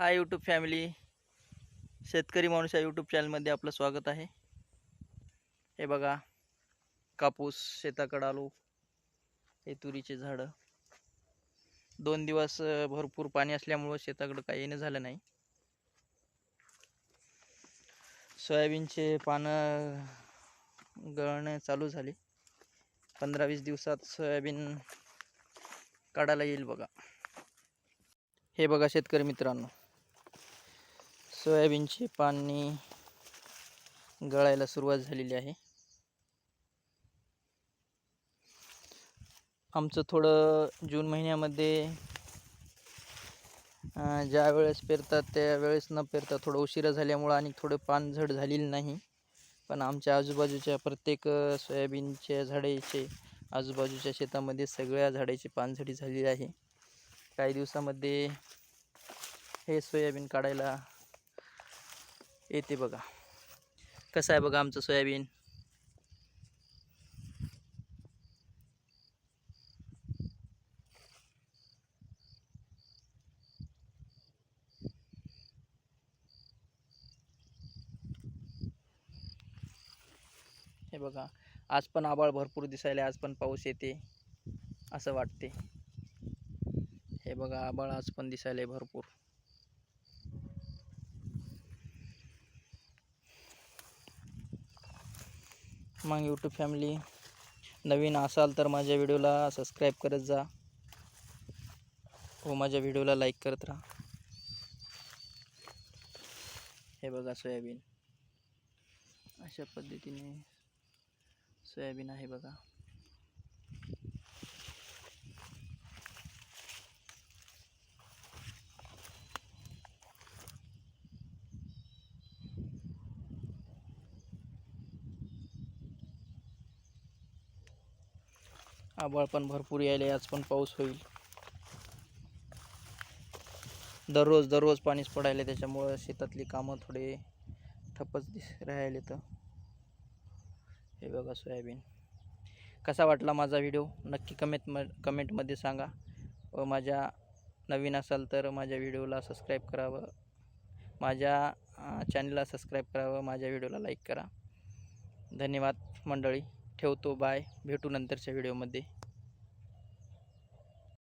Hi YouTube family शेतकरी माणूस या यूट्यूब चॅनलमध्ये आपलं स्वागत आहे. हे बघा कापूस शेताकडं आलो. हे तुरीचे झाडं. दोन दिवस भरपूर पाणी असल्यामुळं शेताकडं काही येणं झालं नाही. सोयाबीनचे पानं गळणं चालू झाले. पंधरा वीस दिवसात सोयाबीन काढायला येईल बघा. हे बघा शेतकरी मित्रांनो. सोयाबीनची पाणी गळायला सुरुवात झालेली आहे. आमचं थोडं जून महिन्यामध्ये ज्या वेळेस पेरतात त्यावेळेस न पेरता थोडं उशिरा झाल्यामुळं आणि थोडं पानझड झालेली नाही. पण आमच्या आजूबाजूच्या प्रत्येक सोयाबीनच्या झाडाचे आजूबाजूच्या शेतामध्ये सगळ्या झाडाची पानझडी झालेली आहे. काही दिवसामध्ये हे सोयाबीन काढायला येते बघा. कसं आहे बघा आमचं सोयाबीन? हे बघा आज पण आबाळ भरपूर दिसायला आज पण पाऊस येते असं वाटते. हे बघा आबाळ आज पण दिसायला भरपूर. मग यूट्यूब फॅमिली नवीन असाल तर माझ्या व्हिडिओला सबस्क्राईब करत जा. व माझ्या व्हिडिओला लाईक करत राहा. हे बघा सोयाबीन. अशा पद्धतीने सोयाबीन आहे बघा. आभाळ पण भरपूर यायले आज पण पाऊस होईल. दररोज दररोज पाणीच पडायला त्याच्यामुळं शेतातली कामं थोडे ठप्पच दिस राहिले तर हे बघा सोयाबीन. कसा वाटला माझा व्हिडिओ? नक्की कमेंट म कमेंटमध्ये सांगा. व माझ्या नवीन असाल तर माझ्या व्हिडिओला सबस्क्राईब करावं. माझ्या चॅनलला सबस्क्राईब करावं. माझ्या व्हिडिओला लाईक करा. धन्यवाद मंडळी. ठेवतो. बाय भेटू नंतरच्या व्हिडिओमध्ये